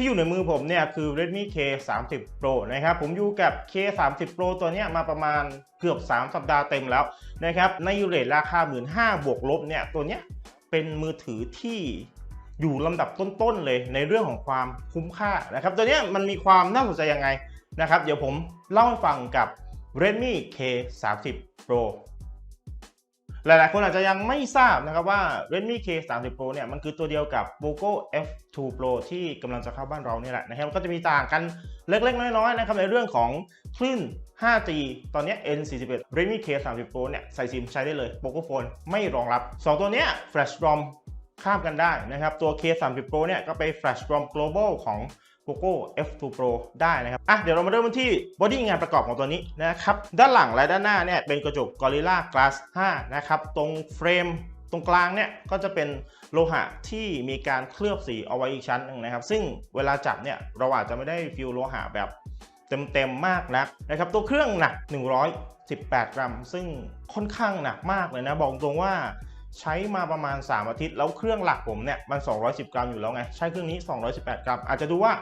ที่อยู่ในมือผมเนี่ยคือ Redmi K 3 0 Pro นะครับ ผมอยู่กับ K 3 0 Pro ตัวนี้มาประมาณเกือบ 3 สัปดาห์เต็มแล้วนะครับในยูเรทราคา 15,000บวกลบเนี่ยตัวนี้เป็นมือถือที่อยู่ลำดับต้นๆเลยในเรื่องของความคุ้มค่านะครับ ตัวนี้มันมีความน่าสนใจยังไงนะครับ เดี๋ยวผมเล่าให้ฟังกับ Redmi K 3 0 Pro หลายๆ คนอาจจะยังไม่ทราบนะครับว่า Redmi K 3 0 Pro เนี่ยมันคือตัวเดียวกับ Poco F2 Pro ที่กำลังจะเข้าบ้านเราเนี่ยแหละนะครับก็จะมีต่างกันเล็กๆ น้อยๆ นะครับในเรื่องของคลื่น 5G ตอนนี้ N41 Redmi K 3 0 Pro เนี่ยใส่ซิมใช้ได้เลย Poco Phone ไม่รองรับ 2 ตัวเนี้ย Flash ROM ข้ามกันได้นะครับตัว K 3 0 Pro เนี่ยก็ไป Flash ROM Global ของ Poco F2 Pro ได้นะครับ อะ เดี๋ยวเรามาเริ่มกันที่บอดี้งานประกอบของตัวนี้นะครับ ด้านหลังและด้านหน้าเนี่ยเป็นกระจก Gorilla Glass 5 นะครับ ตรงเฟรมตรงกลางเนี่ยก็จะเป็นโลหะที่มีการเคลือบสีเอาไว้อีกชั้นหนึ่งนะครับ ซึ่งเวลาจับเนี่ยเราอาจจะไม่ได้ฟิลโลหะแบบเต็มๆมากนักนะครับ ตัวเครื่องหนัก 118 กรัม ซึ่งค่อนข้างหนักมากเลยนะ บอกตรงว่าใช้มาประมาณ 3 อาทิตย์ แล้วเครื่องหลักผมเนี่ยมัน 210 กรัมอยู่แล้วไง ใช้เครื่องนี้ 218 กรัม อาจจะดูว่า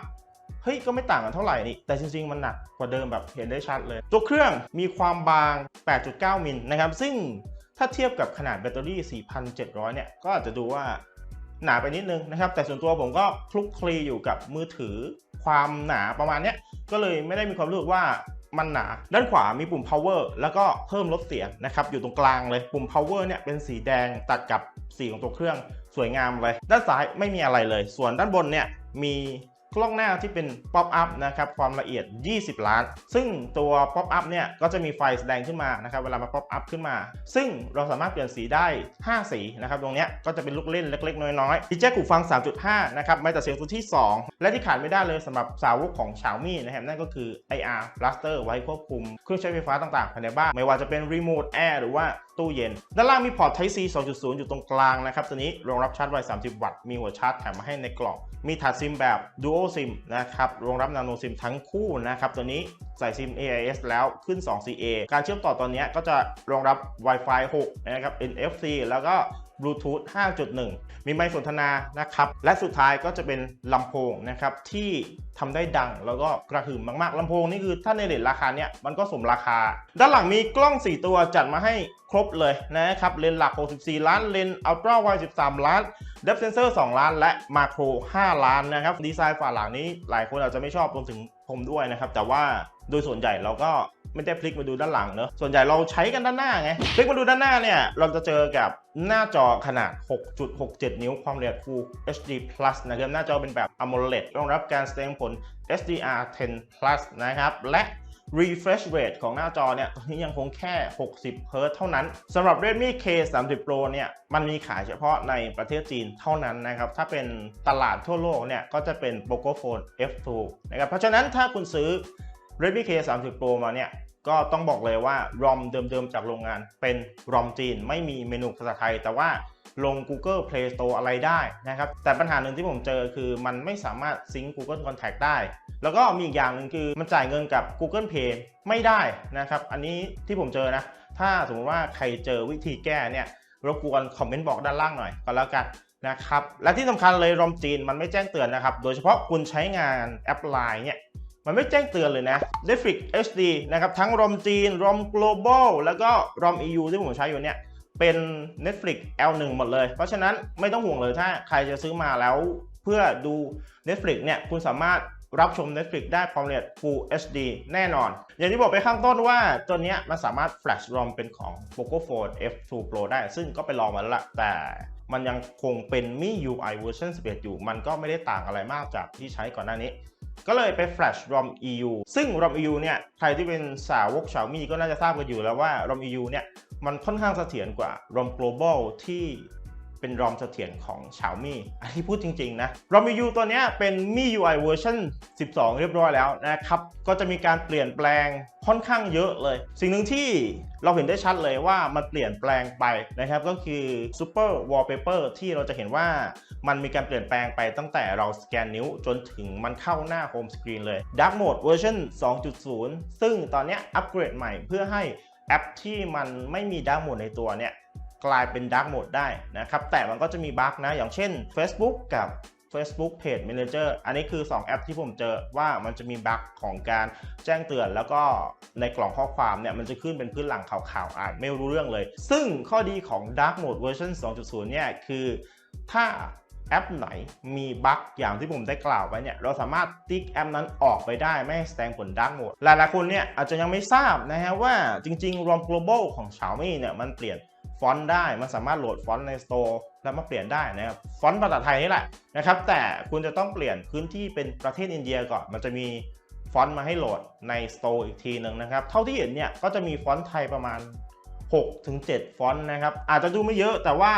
เฮ้ยก็ไม่ต่างกันเท่าไหร่นี่แต่จริง ๆ มันหนักกว่าเดิมแบบเห็นได้ชัดเลย ตัวเครื่องมีความบาง 8.9 มิลนะครับ ซึ่งถ้าเทียบกับขนาดแบตเตอรี่ 4,700 เนี่ย ก็อาจจะดูว่าหนาไปนิดนึงนะครับ แต่ส่วนตัวผมก็คลุกคลีอยู่กับมือถือความหนาประมาณเนี้ยก็เลยไม่ได้มีความรู้สึกว่ามันหนา ด้านขวามีปุ่ม power แล้วก็เพิ่มลดเสียงนะครับ อยู่ตรงกลางเลย ปุ่ม power เนี่ยเป็นสีแดงตัดกับสีของตัวเครื่องสวยงามเลย ด้านซ้ายไม่มีอะไรเลย ส่วนด้านบนเนี่ยมี กล้องหน้าที่เป็น pop up นะครับความละเอียด 20 ล้าน ซึ่งตัว pop up เนี่ยก็จะมีไฟแสดงขึ้นมานะครับเวลามา pop up ขึ้นมา ซึ่งเราสามารถเปลี่ยนสีได้ 5 สีนะครับตรงเนี้ยก็จะเป็นลูกเล่นเล็ก ๆ น้อยๆดีเจหูฟัง 3.5 นะครับไม่แต่เสียงตัวที่ 2 และที่ขาดไม่ได้เลยสำหรับสาวกของ Xiaomi นะครับนั่นก็คือ IR Blaster ไว้ควบคุมเครื่องใช้ไฟฟ้าต่างๆภายในบ้านไม่ว่าจะเป็น Remote Air หรือว่าตู้เย็น ด้านล่างมีพอร์ต Type C 2.0 อยู่ตรงกลางนะครับตัวนี้รองรับชาร์จไว30 วัตต์มีหัวชาร์จแถมมาให้ในกล่องมีถาดซิมแบบ Dual ซิมนะครับรองรับนาโนซิมทั้งคู่นะครับตัวนี้ใส่ซิม AIS แล้วขึ้น 2 CA การเชื่อมต่อตอนนี้ก็จะรองรับ Wi-Fi 6 นะครับ NFC แล้วก็ Bluetooth 5.1 มีไมค์สนทนานะครับ และสุดท้ายก็จะเป็นลำโพงนะครับที่ทำได้ดังแล้วก็กระหึ่มมากๆลำโพงนี่คือถ้าในเรทราคาเนี้ยมันก็สมราคา ด้านหลังมีกล้อง 4 ตัวจัดมาให้ครบเลยนะครับ เลนส์หลัก 64 ล้าน เลนส์อัลตร้าไว13 ล้าน เดฟเซนเซอร์ 2 ล้าน และมาโคร 5 ล้านนะครับ ดีไซน์ฝาหลังนี้หลายคนอาจจะไม่ชอบรวมถึง ผมด้วยนะครับ แต่ว่าโดยส่วนใหญ่เราก็ไม่ได้พลิกมาดูด้านหลังเนอะส่วนใหญ่เราใช้กันด้านหน้าไง พลิกมาดูด้านหน้าเนี่ย เราจะเจอกับหน้าจอขนาด 6.67 นิ้วความละเอียด Full HD Plus นะครับ หน้าจอเป็นแบบ AMOLED รองรับการแสดงผล HDR10 Plus นะครับ และ refresh rate ของหน้าจอเนี่ยตอนนี้ยังคงแค่ 60 Hz เท่านั้นสำหรับ Redmi K 3 0 Pro เนี่ยมันมีขายเฉพาะในประเทศจีนเท่านั้นนะครับ ถ้าเป็นตลาดทั่วโลกเนี่ยก็จะเป็น Poco Phone F2 นะครับ เพราะฉะนั้นถ้าคุณซื้อ Redmi K 3 0 Pro มาเนี่ยก็ต้องบอกเลยว่า ROM เดิมๆจากโรงงานเป็น ROM จีน ไม่มีเมนูภาษาไทย แต่ว่า ลง Google Play Store อะไรได้นะครับ แต่ปัญหาหนึ่งที่ผมเจอคือมันไม่สามารถซิงค์ Google Contact ได้ แล้วก็มีอีกอย่างหนึ่งคือมันจ่ายเงินกับ Google Pay ไม่ได้นะครับ อันนี้ที่ผมเจอนะ ถ้าสมมติว่าใครเจอวิธีแก้เนี่ยรบกวนคอมเมนต์บอกด้านล่างหน่อยก็แล้วกันนะครับ และที่สำคัญเลย ROM จีนมันไม่แจ้งเตือนนะครับ โดยเฉพาะคุณใช้งานแอป Line เนี่ยมันไม่แจ้งเตือนเลยนะ Netflix HD นะครับทั้ง ROM จีน ROM global แล้วก็ ROM EU ที่ผมใช้อยู่เนี่ย เป็น Netflix L1 หมดเลย เพราะฉะนั้นไม่ต้องห่วงเลยถ้าใครจะซื้อมาแล้วเพื่อดู Netflix เนี่ยคุณสามารถรับชม Netflix ได้ความละเอียด Full HD แน่นอน อย่างที่บอกไปข้างต้นว่าตัวนี้มันสามารถ Flash ROM เป็นของ Poco Phone F2 Pro ได้ ซึ่งก็ไปลองมาแล้วละแต่มันยังคงเป็น MIUI เวอร์ชัน11 อยู่ มันก็ไม่ได้ต่างอะไรมากจากที่ใช้ก่อนหน้านี้ ก็เลยไป Flash ROM EU ซึ่ง ROM EU เนี่ย ใครที่เป็นสาวก Xiaomi ก็น่าจะทราบกันอยู่แล้วว่า ROM EU เนี่ย มันค่อนข้างเสถียรกว่า ROM Global ที่เป็น ROM เสถียรของ Xiaomi อันที่พูดจริงๆนะ ROM EU ตัวเนี้ยเป็น MIUI เวอร์ชัน12 เรียบร้อยแล้วนะครับ ก็จะมีการเปลี่ยนแปลงค่อนข้างเยอะเลย สิ่งหนึ่งที่เราเห็นได้ชัดเลยว่ามันเปลี่ยนแปลงไปนะครับ ก็คือ Super Wallpaper ที่เราจะเห็นว่ามันมีการเปลี่ยนแปลงไปตั้งแต่เราสแกนนิ้วจนถึงมันเข้าหน้า Home Screen เลย Dark Mode เวอร์ชัน2.0 ซึ่งตอนเนี้ยอัปเกรดใหม่เพื่อให้ แอปที่มันไม่มี Dark Mode ในตัวเนี่ยกลายเป็น Dark Mode ได้นะครับ แต่มันก็จะมีบั๊กนะ อย่างเช่น Facebook กับ Facebook Page Manager อันนี้คือ 2 แอปที่ผมเจอว่ามันจะมีบั๊กของการแจ้งเตือน แล้วก็ในกล่องข้อความเนี่ยมันจะขึ้นเป็นพื้นหลังขาวๆอ่านไม่รู้เรื่องเลย ซึ่งข้อดีของ Dark Mode Version 2.0 เนี่ยคือถ้า แอปไหนมีบั๊กอย่างที่ผมได้กล่าวไว้เนี่ยเราสามารถติ๊กแอปนั้นออกไปได้ไม่แสดงผล Dark Mode หลายๆคนเนี่ยอาจจะยังไม่ทราบนะฮะว่าจริงๆ ROM Global ของ Xiaomi เนี่ยมันเปลี่ยนฟอนต์ได้มันสามารถโหลดฟอนต์ใน Store แล้วมาเปลี่ยนได้นะครับฟอนต์ภาษาไทยนี่แหละนะครับแต่คุณจะต้องเปลี่ยนพื้นที่เป็นประเทศอินเดียก่อนมันจะมีฟอนต์มาให้โหลดใน Store อีกทีหนึ่งนะครับเท่าที่เห็นเนี่ยก็จะมีฟอนต์ไทยประมาณ 6ถึง7ฟอนต์นะครับ อาจจะดูไม่เยอะแต่ว่า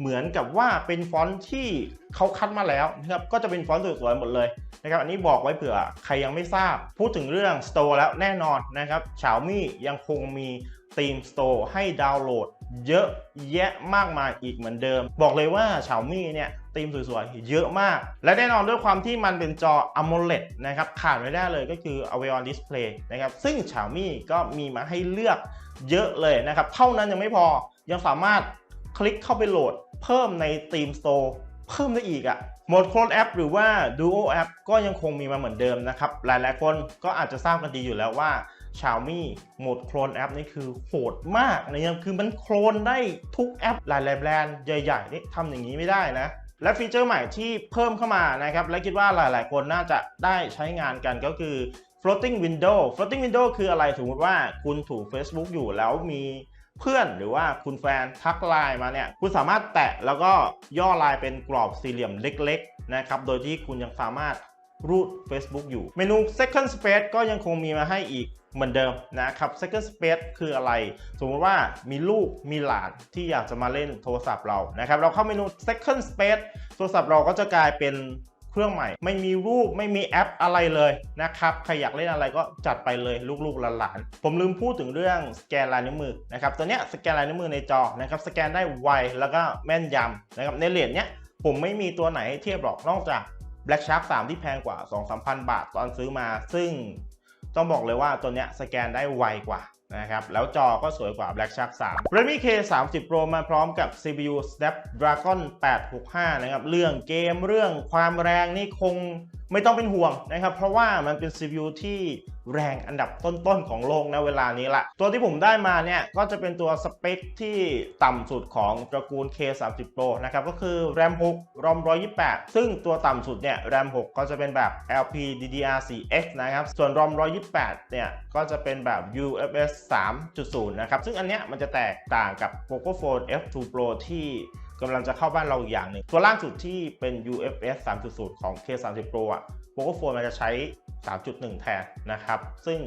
เหมือนกับว่าเป็นฟอนต์ที่เขาคัดมาแล้วนะครับก็จะเป็นฟอนต์สวยๆหมดเลยนะครับอันนี้บอกไว้เผื่อใครยังไม่ทราบ พูดถึงเรื่อง Store แล้วแน่นอนนะครับ Xiaomi ยังคงมีทีม Store ให้ดาวน์โหลด เยอะแยะมากมายอีกเหมือนเดิม บอกเลยว่า Xiaomi เนี่ย ธีมสวยๆ เยอะมาก และแน่นอนด้วยความที่มันเป็นจอ AMOLED นะครับ ขาดไม่ได้เลยก็คือ Avion Display นะครับ ซึ่ง Xiaomi ก็มีมาให้เลือกเยอะเลยนะครับ เท่านั้นยังไม่พอยังสามารถคลิกเข้าไปโหลด เพิ่มในธีม Store เพิ่มได้อีกอะ่ะโหมดโคลนแอปหรือว่า Duo App ก็ยังคงมีมาเหมือนเดิมนะครับ หลายๆคนก็อาจจะทราบกันดีอยู่แล้วว่า Xiaomi โหมดโคลนแอปนี่คือโหดมากนะครับคือมันโคลนได้ทุกแอปหลายๆแบรนด์ใหญ่ๆนี่ทำอย่างนี้ไม่ได้นะ และฟีเจอร์ใหม่ที่เพิ่มเข้ามานะครับ และคิดว่าหลาย ๆ คนน่าจะได้ใช้งานกันก็คือ floating window floating window คืออะไรสมมติว่าคุณถูก Facebook อยู่แล้วมีเพื่อนหรือว่าคุณแฟนทักไลน์มาเนี่ยคุณสามารถแตะแล้วก็ย่อไลน์เป็นกรอบสี่เหลี่ยมเล็ก ๆ นะครับ โดยที่คุณยังสามารถ รูด Facebook อยู่ เมนู second space ก็ยังคงมีมาให้อีกเหมือนเดิมนะครับ second space คืออะไร สมมติว่ามีลูกมีหลานที่อยากจะมาเล่นโทรศัพท์เรานะครับ เราเข้าเมนู second space โทรศัพท์เราก็จะกลายเป็นเครื่องใหม่ไม่มีรูปไม่มีแอปอะไรเลยนะครับ ใครอยากเล่นอะไรก็จัดไปเลยลูกๆหลานๆผมลืมพูดถึงเรื่องสแกนลายนิ้วมือนะครับตัวเนี้ยสแกนลายนิ้วมือในจอนะครับสแกนได้ไวแล้วก็แม่นยำนะครับในเหรียญเนี้ยผมไม่มีตัวไหนให้เทียบหรอกนอกจาก Black Shark 3 ที่แพงกว่า 2-3,000 บาทตอนซื้อมา ซึ่งต้องบอกเลยว่าตัวเนี้ยสแกนได้ไวกว่านะครับแล้วจอก็สวยกว่า Black Shark 3 Redmi K 3 0 Pro มาพร้อมกับ CPU Snapdragon 865 นะครับ เรื่องเกมเรื่องความแรงนี่คงไม่ต้องเป็นห่วงนะครับ เพราะว่ามันเป็น CPU ที่แรงอันดับต้นๆของโลกในเวลานี้ละ ตัวที่ผมได้มาเนี่ย ก็จะเป็นตัวสเปคที่ต่ำสุดของตระกูล K 3 0 Pro นะครับ ก็คือ RAM 6 ROM 128 ซึ่งตัวต่ำสุดเนี่ย RAM 6 ก็จะเป็นแบบ LPDDR4X นะครับ ส่วน ROM 128 เนี่ย ก็จะเป็นแบบ UFS 3.0 นะครับ ซึ่งอันเนี้ยมันจะแตกต่างกับ Pocophone F2 Pro ที่ กำลังจะเข้าบ้านเราอีกอย่างหนึ่งตัวล่างสุดที่เป็น UFS 3.0 ของ K30 Pro อะ Pocophone มันจะใช้ 3.1 แทนนะครับ ซึ่ง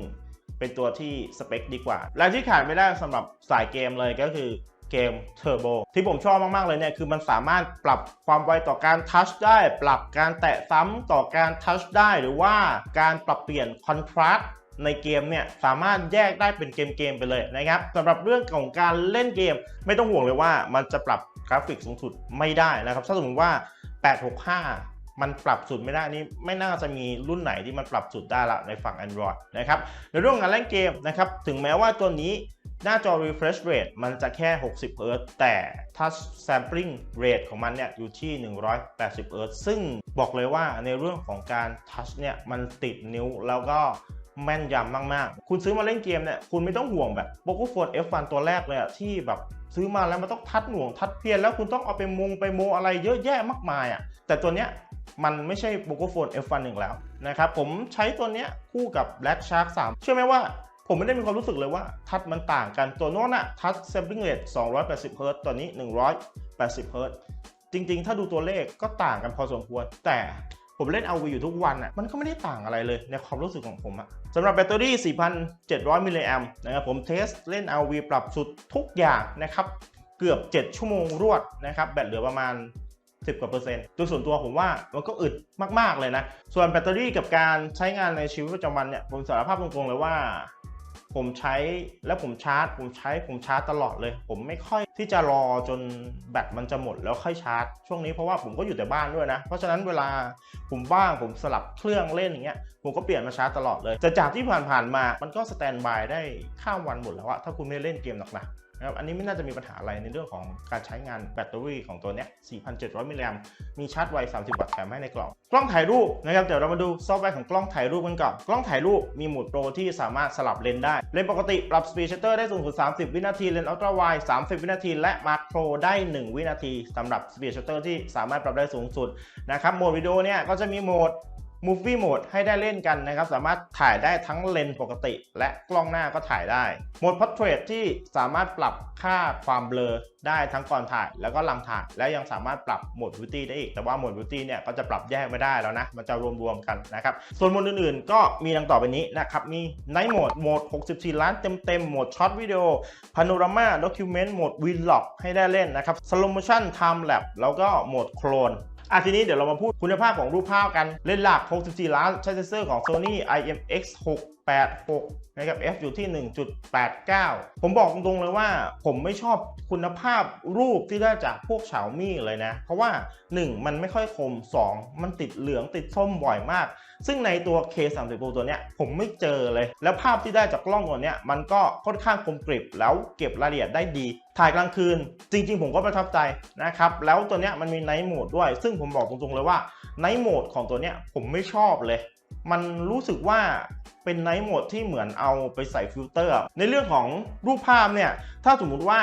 เป็นตัวที่สเปคดีกว่า และที่ขาดไม่ได้สำหรับสายเกมเลยก็คือเกม Turbo ที่ผมชอบมาก ๆ เลยเนี่ย คือมันสามารถปรับความไวต่อการทัชได้ ปรับการแตะซ้ำต่อการทัชได้ หรือว่าการปรับเปลี่ยนคอนทราสต์ในเกมเนี่ย สามารถแยกได้เป็นเกม ๆ ไปเลยนะครับสำหรับเรื่องของการเล่นเกม ไม่ต้องห่วงเลยว่ามันจะปรับ ราฟิกสูงสุดไม่ได้นะครับ ถ้าสมมติว่า 865 มันปรับสุดไม่ได้นี่ไม่น่าจะมีรุ่นไหนที่มันปรับสุดได้ละในฝั่ง Android นะครับในเรื่องการเล่นเกมนะครับถึงแม้ว่าตัวนี้หน้าจอ refresh rate มันจะแค่ 60 Hz แต่ touch sampling rate ของมันเนี่ยอยู่ที่ 180 Hz ซึ่งบอกเลยว่าในเรื่องของการ touch เนี่ยมันติดนิ้วแล้วก็แม่นยำมาก ๆ คุณซื้อมาเล่นเกมเนี่ย คุณไม่ต้องห่วงแบบ Pocophone F1 ตัวแรกเลยอะที่แบบ ซื้อมาแล้วมันต้องทัดหน่วงทัดเพียนแล้วคุณต้องเอาไปมุงไปโมอะไรเยอะแยะมากมายอะแต่ตัวเนี้ยมันไม่ใช่ Pocophone F1 1แล้วนะครับผมใช้ตัวเนี้ยคู่กับ Black Shark 3 เชื่อไหมว่าผมไม่ได้มีความรู้สึกเลยว่าทัดมันต่างกันตัวโน้นอะทัด sampling rate 280 Hz ตัวนี้ 180 Hz จริงๆ ถ้าดูตัวเลขก็ต่างกันพอสมควร แต่ ผมเล่นเอาวีอยู่ทุกวันอะมันก็ไม่ได้ต่างอะไรเลยในความรู้สึกของผมอะสำหรับแบตเตอรี่ 4,700 มิลลิแอมนะครับผมเทสเล่น RV ปรับสุดทุกอย่างนะครับเกือบ 7 ชั่วโมงรวดนะครับแบตเหลือประมาณ 10กว่าเปอร์เซ็นต์โดยส่วนตัวผมว่ามันก็อึดมาก ๆ เลยนะ ส่วนแบตเตอรี่กับการใช้งานในชีวิตประจำวันเนี่ยผมสารภาพตรงๆเลยว่า ผมใช้แล้วผมชาร์จ ผมใช้ผมชาร์จตลอดเลย ผมไม่ค่อยที่จะรอจนแบตมันจะหมดแล้วค่อยชาร์จ ช่วงนี้เพราะว่าผมก็อยู่แต่บ้านด้วยนะ เพราะฉะนั้นเวลาผมว่างผมสลับเครื่องเล่นอย่างเงี้ยผมก็เปลี่ยนมาชาร์จตลอดเลยแต่จากที่ผ่านๆมา มันก็สแตนบายได้ข้ามวันหมดแล้วอะถ้าคุณไม่เล่นเกมหนัก นะครับอันนี้ไม่น่าจะมีปัญหาอะไรในเรื่องของการใช้งานแบตเตอรี่ของตัวเนี้ย 4,700 มิลลิแอมมีชาร์จไว 30 วัตต์แถมให้ในกล่อง กล้องถ่ายรูปนะครับ เดี๋ยวเรามาดูซอฟต์แวร์ของกล้องถ่ายรูปกันก่อน กล้องถ่ายรูปมีโหมดโปรที่สามารถสลับเลนส์ได้ เลนส์ปกติปรับ speed shutter ได้สูงสุด 30 วินาที เลนส์ ultra wide 30 วินาที และ macro ได้ 1 วินาทีสำหรับ speed shutter ที่สามารถปรับได้สูงสุดนะครับ โหมดวิดีโอเนี่ยก็จะมีโหมด Movie Mode ให้ได้เล่นกันนะครับ สามารถถ่ายได้ทั้งเลนส์ปกติ และกล้องหน้าก็ถ่ายได้ โหมด Portrait ที่สามารถปรับค่าความเบลอได้ทั้งก่อนถ่ายแล้วก็หลังถ่าย และยังสามารถปรับโหมด Beauty ได้อีก แต่ว่าโหมด Beauty เนี่ยก็จะปรับแยกไม่ได้แล้วนะ มันจะรวมๆกันนะครับ ส่วนโหมดอื่นๆ ก็มีดังต่อไปนี้นะครับ มี Night Mode โหมด 64 ล้านเต็มๆ โหมด Short Video Panorama Document โหมด Vlog ให้ได้เล่นนะครับ Slow Motion Time Lapse แล้วก็โหมด Clone อะทีนี้เดี๋ยวเรามาพูดคุณภาพของรูปภาพกันเลนส์หลัก 64 ล้านใช้เซนเซอร์ของ Sony IMX 686 นะครับ f อยู่ที่ 1.89 ผมบอกตรงๆเลยว่าผมไม่ชอบคุณภาพรูปที่ได้จากพวก Xiaomi เลยนะ เพราะว่า 1 มันไม่ค่อยคม 2 มันติดเหลืองติดส้มบ่อยมาก ซึ่งในตัว K30 Pro ตัวเนี้ยผมไม่เจอเลย แล้วภาพที่ได้จากกล้องตัวเนี้ยมันก็ค่อนข้างคมกริบแล้วเก็บรายละเอียดได้ดี ถ่ายกลางคืน จริง ๆ ผมก็ประทับใจนะครับ แล้วตัวเนี้ยมันมีไนท์โหมดด้วย ซึ่งผมบอกตรงๆเลยว่าไนท์โหมดของตัวเนี้ยผมไม่ชอบเลย มันรู้สึกว่าเป็นไนท์โหมดที่เหมือนเอาไปใส่ฟิลเตอร์ ในเรื่องของรูปภาพเนี่ย ถ้าสมมุติว่า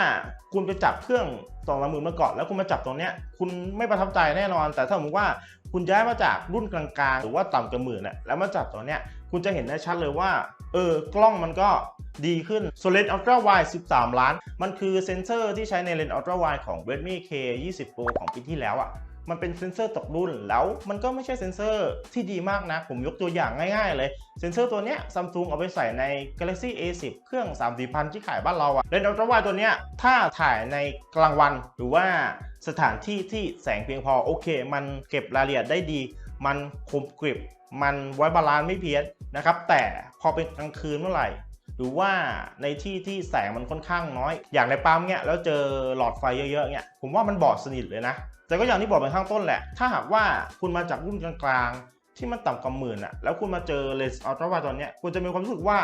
คุณไปจับเครื่องสองสามหมื่นมาก่อนแล้วคุณมาจับตรงเนี้ยคุณไม่ประทับใจแน่นอน แต่ถ้าสมมติว่า คุณย้ายมาจากรุ่นกลางๆ หรือว่าต่ำกว่าหมื่นน่ะแล้วมาจับตัวเนี้ยคุณจะเห็นได้ชัดเลยว่าเออกล้องมันก็ดีขึ้นส่วนเลนส์ Ultra Wide 13 ล้าน มันคือเซนเซอร์ที่ใช้ในเลนส์ Ultra Wide ของ Redmi K 20 Pro ของปีที่แล้วอะ่ะ มันเป็นเซ็นเซอร์ตกรุ่นแล้วมันก็ไม่ใช่เซ็นเซอร์ที่ดีมากนะ ผมยกตัวอย่างง่ายๆเลยเซ็นเซอร์ตัวเนี้ยซัมซุงเอาไปใส่ใน Galaxy A10 เครื่อง 3 4 0 0 0 ที่ขายบ้านเราอะเลนส์ Ultra Wide ตัวเนี้ยถ้าถ่ายในกลางวันหรือว่าสถานที่ที่แสงเพียงพอโอเค มันเก็บรายละเอียดได้ดี มันคมกริบ มันไว้บาลานซ์ไม่เพี้ยนนะครับแต่พอเป็นกลางคืนเมื่อไหร่หรือว่าในที่ที่แสงมันค่อนข้างน้อย อย่างในปั๊มเนี่ยแล้วเจอหลอดไฟเยอะๆเนี่ยผมว่ามันบอดสนิทเลยนะ แต่ก็อย่างที่บอกไปข้างต้นแหละ ถ้าหากว่าคุณมาจากรุ่นกลางๆ ที่มันต่ำกว่าหมื่นอะแล้วคุณมาเจอเลนส์อัลตร้าไวด์ตอนเนี้ยคุณจะมีความรู้สึกว่า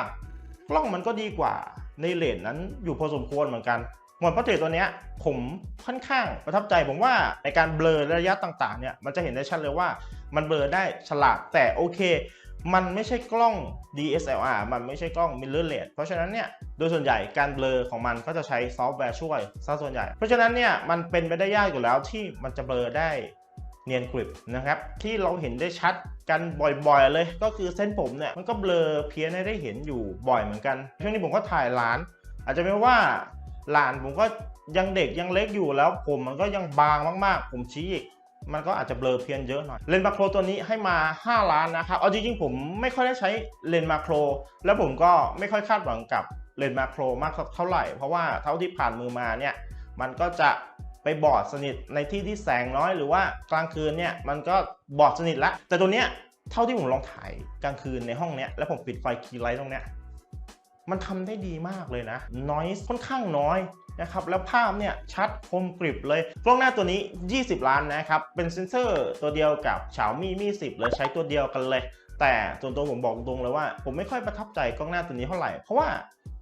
กล้องมันก็ดีกว่าในเลนส์นั้นอยู่พอสมควรเหมือนกันหมวดพอร์เทรตตัวเนี้ยผมค่อนข้างประทับใจผมว่าในการเบลอระยะต่างๆเนี่ยมันจะเห็นได้ชัดเลยว่ามันเบลอได้ฉลาดแต่โอเค มันไม่ใช่กล้อง DSLR มันไม่ใช่กล้อง mirrorless เพราะฉะนั้นเนี่ย โดยส่วนใหญ่การเบลอของมันก็จะใช้ซอฟต์แวร์ช่วยซะส่วนใหญ่ เพราะฉะนั้นเนี่ยมันเป็นไปได้ยากอยู่แล้วที่มันจะเบลอได้เนียนกริบนะครับ ที่เราเห็นได้ชัดกันบ่อยๆเลยก็คือเส้นผมเนี่ยมันก็เบลอเพี้ยนให้ได้เห็นอยู่บ่อยเหมือนกัน ช่วงนี้ผมก็ถ่ายหลาน อาจจะเป็นว่าหลานผมก็ยังเด็กยังเล็กอยู่แล้วผมมันก็ยังบางมากๆ ผมชี้อีก มันก็อาจจะเบลอเพี้ยนเยอะหน่อย เลนส์มาโครตัวนี้ให้มา 5 ล้านนะครับ เอาจริงๆผมไม่ค่อยได้ใช้เลนส์มาโคร แล้วผมก็ไม่ค่อยคาดหวังกับเลนส์มาโครมากเท่าไหร่ เพราะว่าเท่าที่ผ่านมือมาเนี่ย มันก็จะไปบอดสนิทในที่ที่แสงน้อยหรือว่ากลางคืนเนี่ยมันก็บอดสนิทล้วแต่ตัวเนี้ยเท่าที่ผมลองถ่ายกลางคืนในห้องเนี้ยแล้วผมปิดไฟคีย์ไลท์ตรงเนี้ยมันทำได้ดีมากเลยนะ noise ค่อนข้างน้อย นะครับแล้วภาพเนี่ยชัดคมกริบเลยกล้องหน้าตัวนี้ 20 ล้านนะครับเป็นเซ็นเซอร์ตัวเดียวกับ Xiaomi Mi 10เลยใช้ตัวเดียวกันเลย แต่ส่วนตัวผมบอกตรงเลยว่า ผมไม่ค่อยประทับใจกล้องหน้าตัวนี้เท่าไหร่ เพราะว่า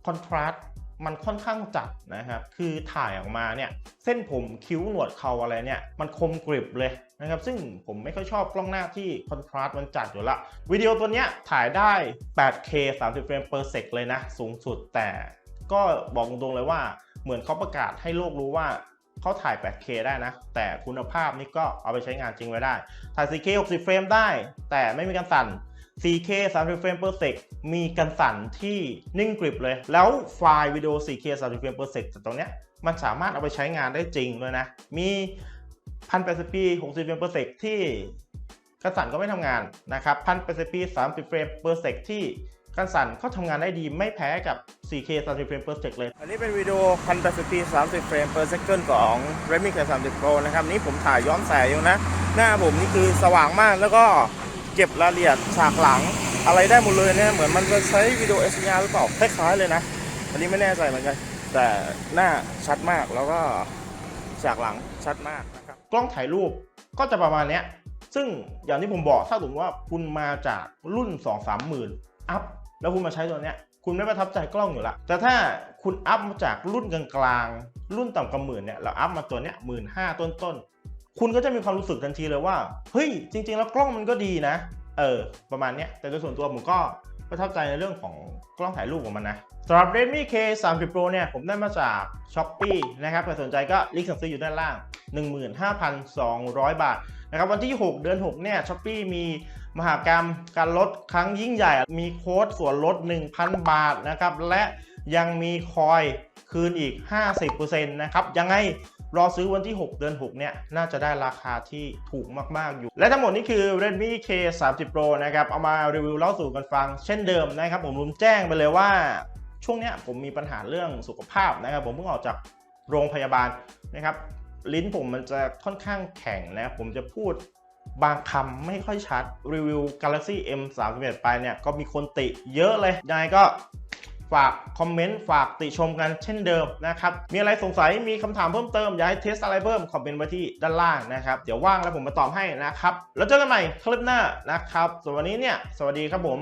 คอนทราสต์มันค่อนข้างจัดนะครับ คือถ่ายออกมาเนี่ยเส้นผมคิ้วหนวดเขาอะไรเนี่ยมันคมกริบเลยนะครับ ซึ่งผมไม่ค่อยชอบกล้องหน้าที่คอนทราสต์มันจัดอยู่ละ วิดีโอตัวเนี้ยถ่ายได้ 8K 30เฟรม per sec เลยนะ สูงสุดแต่ ก็บอกตรงๆเลยว่าเหมือนเขาประกาศให้โลกรู้ว่าเขาถ่าย 8K ได้นะ แต่คุณภาพนี่ก็เอาไปใช้งานจริงไว้ได้ ถ่าย 4K 60 เฟรมได้ แต่ไม่มีการสั่น 4K 30 เฟรม per sec มีการสั่นที่นิ่งกริบเลย แล้วไฟล์วิดีโอ 4K 30 เฟรม per sec จากตรงเนี้ยมันสามารถเอาไปใช้งานได้จริงด้วยนะ มี 1080p 60 เฟรม per sec ที่การสั่นก็ไม่ทำงานนะครับ 1080p 30 เฟรม per sec ที่ การสั่นก็ทำงานได้ดีไม่แพ้กับ 4K 30เฟรม per sec เลย อันนี้เป็นวิดีโอ 1080p 30เฟรม per second ของ Redmi K30 Pro นะครับ นี่ผมถ่ายย้อนแสงอยู่นะ หน้าผมนี่คือสว่างมากแล้วก็เก็บรายละเอียดฉากหลังอะไรได้หมดเลยเนี่ยเหมือนมันจะใช้วิดีโอ SDR หรือเปล่าคล้ายๆเลยนะ อันนี้ไม่แน่ใจเหมือนกัน แต่หน้าชัดมากแล้วก็ฉากหลังชัดมากนะครับกล้องถ่ายรูปก็จะประมาณเนี้ยซึ่งอย่างที่ผมบอกถ้าสมมติว่าคุณมาจากรุ่น 2 3หมื่นอัพ แล้วคุณมาใช้ตัวเนี้ยคุณไม่ประทับใจกล้องอยู่ละ แต่ถ้าคุณอัพมาจากรุ่นกลางๆ รุ่นต่ำกว่าหมื่นเนี่ยเราอัพมาตัวเนี้ยหมื่นห้าต้นๆ คุณก็จะมีความรู้สึกทันทีเลยว่า เฮ้ย จริง ๆ แล้วกล้องมันก็ดีนะ เออ ประมาณเนี้ย แต่โดยส่วนตัวผมก็ประทับใจในเรื่องของกล้องถ่ายรูปของมันนะสำหรับ Redmi K 3 0 Pro เนี่ย ผมได้มาจาก Shopee นะครับ ใครสนใจก็ลิงก์สั่งซื้ออยู่ด้านล่าง 15,200 บาทนะครับ วันที่ 6 เดือน 6 เนี่ย Shopee มีมหากรรมการลดครั้งยิ่งใหญ่ มีโค้ดส่วนลด 1,000 บาทนะครับ และยังมีคอยคืนอีก 50%นะครับ ยังไงรอซื้อวันที่ 6 เดือน 6 เนี่ย น่าจะได้ราคาที่ถูกมากๆอยู่ และทั้งหมดนี้คือ Redmi K 3 0 Pro นะครับ เอามารีวิวเล่าสู่กันฟัง เช่นเดิมนะครับ ผมลืมแจ้งไปเลยว่าช่วงนี้ผมมีปัญหาเรื่องสุขภาพนะครับ ผมเพิ่งออกจากโรงพยาบาลนะครับ ลิ้นผมมันจะค่อนข้างแข็งนะครับผมจะพูด บางคำไม่ค่อยชัดรีวิว Galaxy M 3 1ไปเนี่ยก็มีคนติเยอะเลยยังไงก็ฝากคอมเมนต์ฝากติชมกันเช่นเดิมนะครับ มีอะไรสงสัยมีคำถามเพิ่มเติมอยากให้เทสอะไรเพิ่มคอมเมนต์ไว้ที่ด้านล่างนะครับ เดี๋ยวว่างแล้วผมมาตอบให้นะครับ แล้วเจอกันใหม่คลิปหน้านะครับส่วนวันนี้เนี่ย สวัสดีครับผม